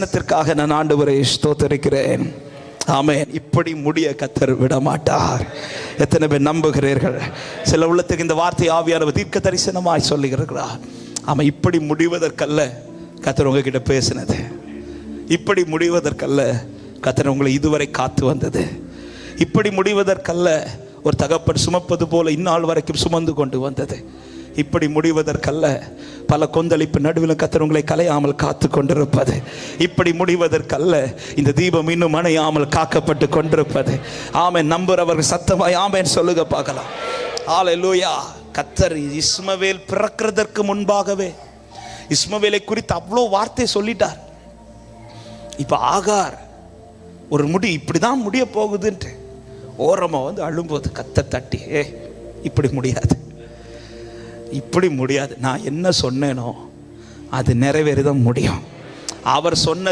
வசனத்திற்காக நான் ஆண்டவரை ஸ்தோத்தரிக்கிறேன். ஆமேன். இப்படி முடிய கத்தர் விட மாட்டார் எத்தனை பேர் நம்புகிறீர்கள்? சில உள்ளத்துக்கு இந்த வார்த்தை ஆவியானவர் தீர்க்க தரிசனமாய் சொல்லுகிறார் ஆமாம் இப்படி முடிவதற்கல்ல கத்தர் உங்ககிட்ட பேசினது. இப்படி முடிவதற்கல்ல கத்தர் உங்களை இதுவரை காத்து வந்தது. இப்படி முடிவதற்கல்ல ஒரு தகப்பன் சுமப்பது போல இந்நாள் வரைக்கும் சுமந்து கொண்டு வந்தது. இப்படி முடிவதற்கல்ல. பல கொந்தளிப்பு நடுவில் கத்தர் கலையாமல் காத்து கொண்டிருப்பது இப்படி முடிவதற்கல்ல. இந்த தீபம் இன்னும் அணையாமல் காக்கப்பட்டு கொண்டிருப்பது. ஆமேன் நம்புறவர்கள் சத்தமாய் ஆமேன் சொல்லுக பார்க்கலாம். ஆலையிலூயா கத்தர் இஸ்மவேல் பிறக்கிறதற்கு முன்பாகவே. இஸ்மவேலை குறித்து அவ்வளோ வார்த்தை சொல்லிட்டார். இப்போ ஆகார் ஒரு முடி இப்படி தான் முடிய போகுதுன்ட்டு. ஓரமாக வந்து அழும்போது கத்த தட்டி ஏ இப்படி முடியாது. இப்படி முடியாது. நான் என்ன சொன்னேனோ அது நிறைவேறதான் முடியும். அவர் சொன்ன